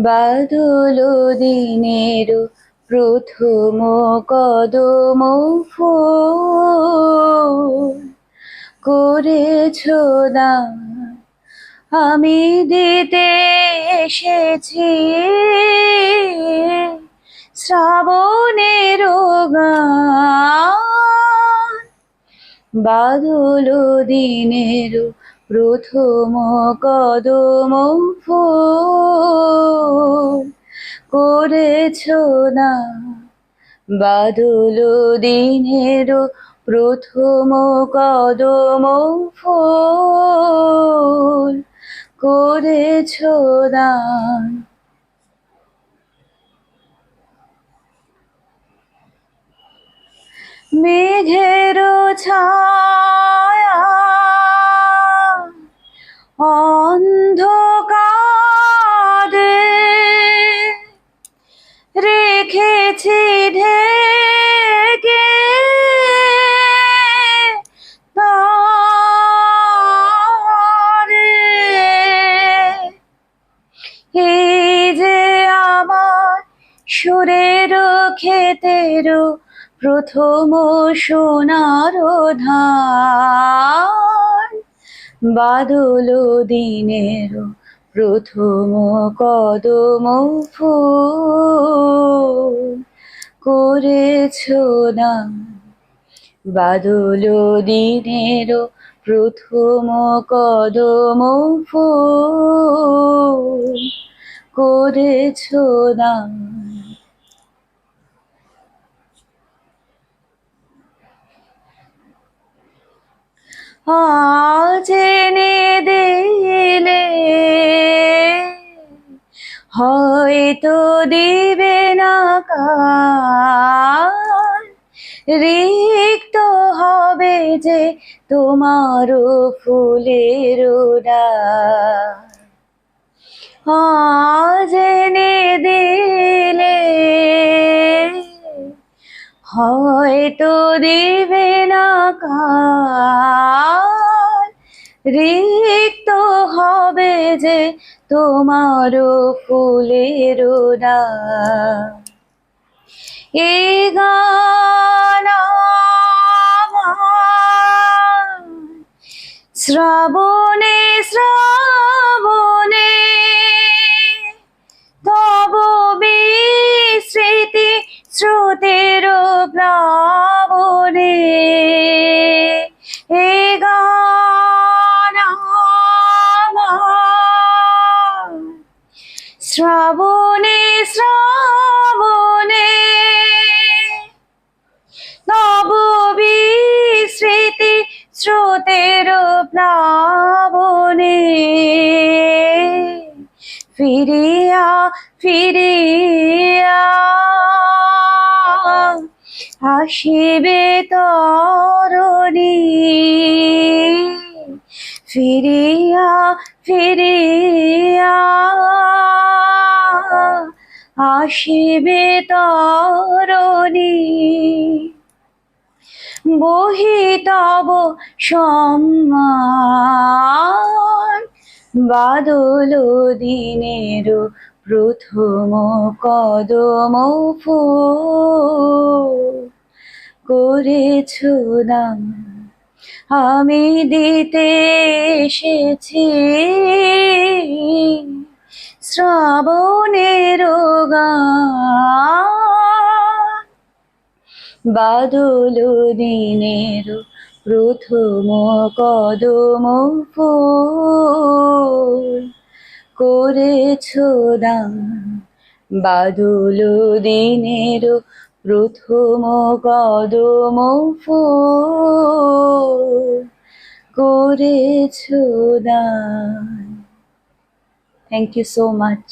বাদল দিনের প্রথম কদম করেছ দান আমি দিতে এসেছি শ্রাবণের গান। বাদল প্রথম কদম করেছ না বাদল দিনের প্রথম কদম ফুল করেছ না মেঘের ছায়া অন্ধকারে রেখেছি ঢেকে। এই যে আমার সুরের ক্ষেতের প্রথম সোনার ধান বাদল দিনের প্রথম কদম করেছ না? বাদল দিনের প্রথম কদম করেছ না? আজ হয়তো দিবে না কাল। রিক্ত হবে যে তোমারও ফুলের আজ এনে দিলে হয়তো দিবে না কাল। রিক্ত যে তোমার ফুলের এ শ্রাবণে শ্রাবণে তব বিস্মৃতি স্রোতের প্লাবনে। শ্রাবণে শ্রাবণে। তব বিস্মৃতি স্রোতের প্লাবনে। ফিরিয়া ফিরিয়া। আসিবে তরণী। ফিরিয়া ফিরিয়া। আসিবে তরণী। বহি সম্মান। বাদল দিনের প্রথম কদম ফুল। করেছ দান আমি দিতে এসেছি। শ্রাবণের বাদল দিনের প্রথম কদম করেছ দান বাদল দিনের প্রথম কদম করেছ দান। Thank you so much